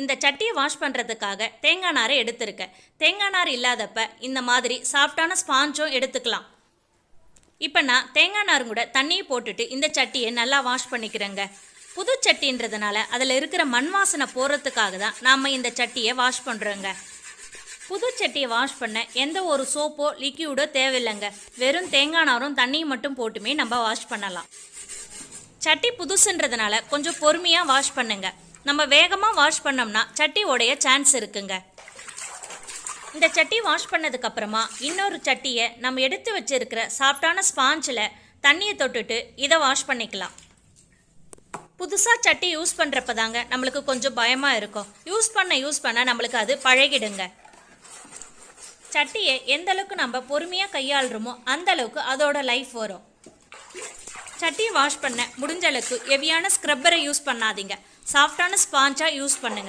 இந்த சட்டியை வாஷ் பண்ணுறதுக்காக தேங்காய் நாரை எடுத்திருக்கேன். தேங்காய் நார் இல்லாதப்ப இந்த மாதிரி சாஃப்டான ஸ்பாஞ்சும் எடுத்துக்கலாம். இப்போ நான் தேங்காய் நார் கூட தண்ணியை போட்டுட்டு இந்த சட்டியை நல்லா வாஷ் பண்ணிக்கிறேங்க. புது சட்டின்றதுனால அதில் இருக்கிற மண் வாசனை போகிறதுக்காக தான் நாம் இந்த சட்டியை வாஷ் பண்ணுறோங்க புது சட்டியை வாஷ் பண்ண எந்த ஒரு சோப்போ லிக்யூடோ தேவையில்லைங்க. வெறும் தேங்காய் நாரும் தண்ணியும் மட்டும் போட்டுமே நம்ம வாஷ் பண்ணலாம். சட்டி புதுசுன்றதுனால கொஞ்சம் பொறுமையாக வாஷ் பண்ணுங்கள் நம்ம வேகமாக வாஷ் பண்ணோம்னா சட்டி உடைய சான்ஸ் இருக்குங்க. இந்த சட்டி வாஷ் பண்ணதுக்கப்புறமா இன்னொரு சட்டியை நம்ம எடுத்து வச்சிருக்கிற சாஃப்டான ஸ்பாஞ்சில் தண்ணியை தொட்டுட்டு இதை வாஷ் பண்ணிக்கலாம். புதுசாக சட்டி யூஸ் பண்ணுறப்ப தாங்க நம்மளுக்கு கொஞ்சம் பயமாக இருக்கும். யூஸ் பண்ண யூஸ் பண்ண நம்மளுக்கு அது பழகிடுங்க. சட்டியை எந்த அளவுக்கு நம்ம பொறுமையாக கையாளுறோமோ அந்த அளவுக்கு அதோட லைஃப் வரும். சட்டியை வாஷ் பண்ண முடிஞ்ச அளவுக்கு ஹெவியான ஸ்க்ரப்பரை யூஸ் பண்ணாதீங்க. சாஃப்டான ஸ்பாஞ்சாக யூஸ் பண்ணுங்கள்